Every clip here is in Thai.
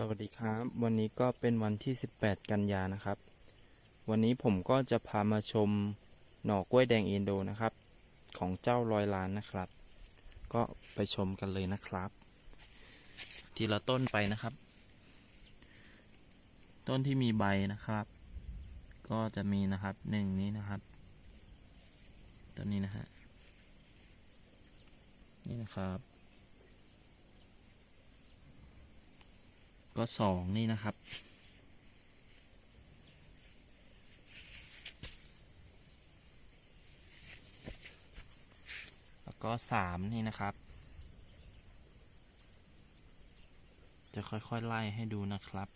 สวัสดีครับ วันนี้ก็เป็นวันที่ 18 กันยานะครับ วันนี้ผมก็จะพามาชมหน่อกล้วยแดงอินโดนะครับ ของเจ้าลอยล้านนะครับ ก็ไปชมกันเลยนะครับ ทีละต้นไปนะครับ ต้นที่มีใบนะครับ ก็จะมีนะครับหนึ่งนี้นะครับต้นนี้นะฮะนี่นะครับ ก็สองนี่นะครับ แล้วก็สามนี่นะครับ จะค่อยๆไล่ให้ดูนะครับ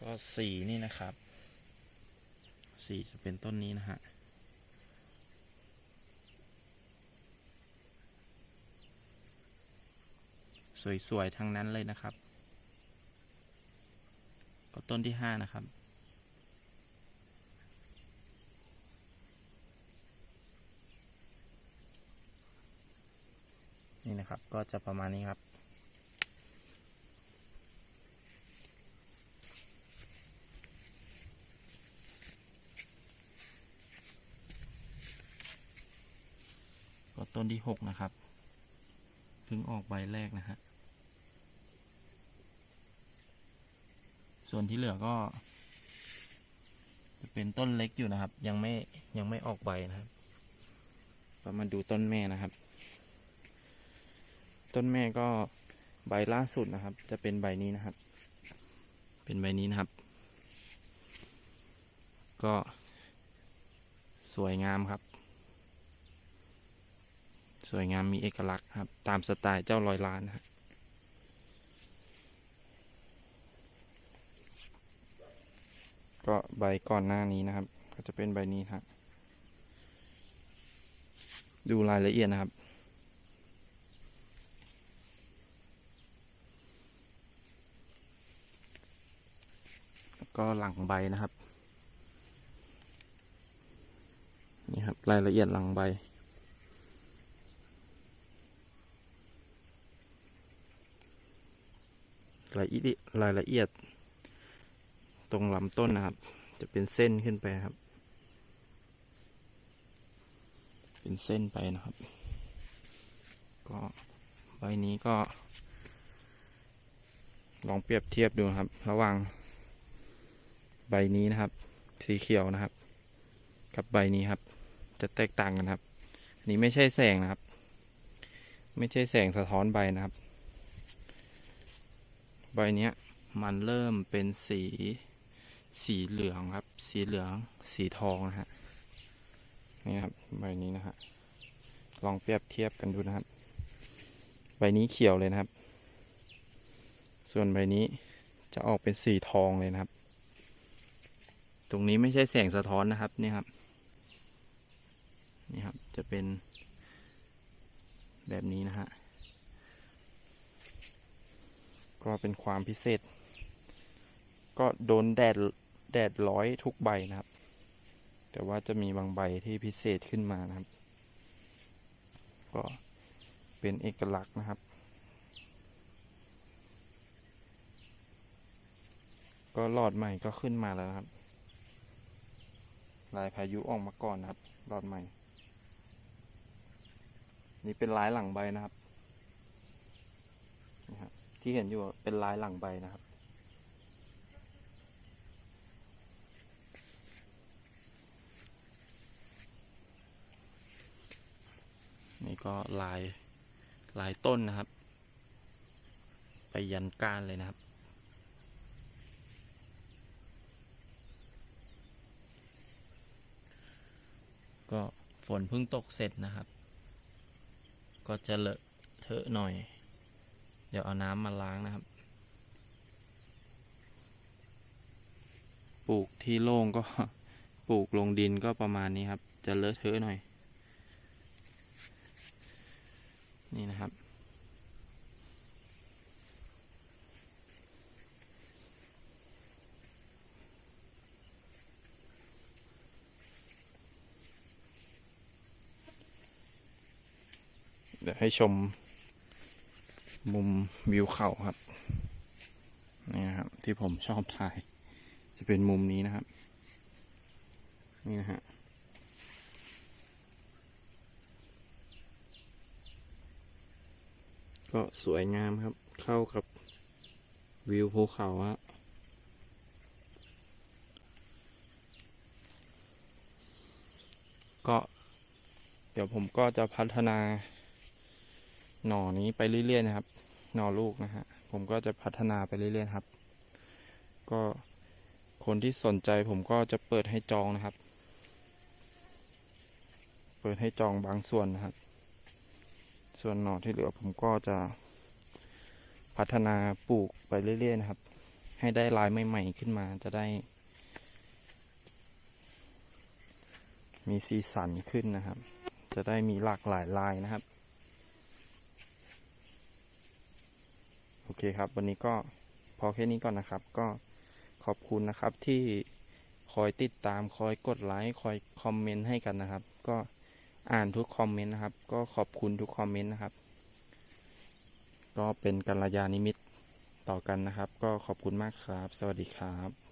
ก็สี่นี่นะครับสี่จะเป็นต้นนี้นะฮะ สวยๆทั้งนั้นเลยนะครับก็ต้นที่ห้านะครับ นี่นะครับก็จะประมาณนี้ครับ ก็ต้นที่หกนะครับเพิ่งออกใบแรกนะฮะ ส่วนที่เหลือก็ จะเป็นต้นเล็กอยู่นะครับ ยังไม่ยังไม่ออกใบนะครับก็มาดูต้นแม่นะครับ ต้นแม่ก็ใบล่าสุดนะครับ จะเป็นใบนี้นะครับ เป็นใบนี้นะครับ ก็สวยงามครับ สวยงามมีเอกลักษณ์ครับ ตามสไตล์เจ้าลอยล้านนะครับ ก็ใบก่อนหน้านี้นะครับ ก็จะเป็นใบนี้ครับดูรายละเอียดนะครับแล้วก็หลังใบนะครับ นี่ครับ รายละเอียดหลังใบรายละเอียดรายละเอียด ตรงลำต้นนะครับ จะเป็นเส้นขึ้นไปครับ เป็นเส้นไปนะครับ ก็ใบนี้ก็ ลองเปรียบเทียบดูครับ ระหว่างใบนี้นะครับ สีเขียวนะครับ กับใบนี้ครับ จะแตกต่างกันครับอันนี้ไม่ใช่แสงนะครับ ไม่ใช่แสงสะท้อนใบนะครับ ใบเนี้ยมันเริ่มเป็นสี สีเหลืองครับ สีเหลือง สีทองนะฮะ นี่ครับใบนี้นะฮะ ลองเปรียบเทียบกันดูนะครับ ใบนี้เขียวเลยนะครับ ส่วนใบนี้จะออกเป็นสีทองเลยนะครับ ตรงนี้ไม่ใช่แสงสะท้อนนะครับ นี่ครับ นี่ครับ จะเป็นแบบนี้นะฮะ ก็เป็นความพิเศษ ก็โดนแดด แดดร้อยทุกใบนะครับ แต่ว่าจะมีบางใบที่พิเศษขึ้นมานะครับ ก็เป็นเอกลักษณ์นะครับ ก็หลอดใหม่ก็ขึ้นมาแล้วครับ ลายพายุออกมาก่อนนะครับหลอดใหม่ นี่เป็นลายหลังใบนะครับนี่ครับที่เห็นอยู่เป็นลายหลังใบนะครับ นี่ ก็ลายลายต้นนะครับ ไปยันก้านเลยนะครับ ก็ฝนเพิ่งตกเสร็จนะครับ ก็จะเลอะเทอะหน่อย เดี๋ยวเอาน้ำมาล้างนะครับ ปลูกที่โล่งก็ปลูกลงดินก็ประมาณนี้ครับ จะเลอะเทอะหน่อย นี่นะครับ เดี๋ยวให้ชมมุมวิวเขาครับ นี่นะครับ ที่ผมชอบถ่าย จะเป็นมุมนี้นะครับ นี่นะฮะ ก็สวยงามครับ เข้ากับวิวภูเขาฮะก็ เดี๋ยวผมก็จะพัฒนา หน่อนี้ไปเรื่อยๆนะครับ หน่อลูกนะฮะ ผมก็จะพัฒนาไปเรื่อยๆครับ ก็คนที่สนใจผมก็จะเปิดให้จองนะครับ เปิดให้จองบางส่วนนะครับ ส่วนหน่อที่เหลือผมก็จะพัฒนาปลูกไปเรื่อยๆนะครับ ให้ได้ลายใหม่ๆขึ้นมาจะได้ มีสีสันขึ้นนะครับ จะได้มีหลากหลายลายนะครับ โอเคครับ วันนี้ก็พอแค่นี้ก่อนนะครับ ก็ขอบคุณนะครับที่คอยติดตามคอยกดไลค์คอยคอมเมนต์ให้กันนะครับ ก็ อ่านทุกคอมเมนต์นะครับ ก็ขอบคุณทุกคอมเมนต์นะครับ ก็เป็นกัลยาณมิตรต่อกันนะครับ ก็ขอบคุณมากครับ สวัสดีครับ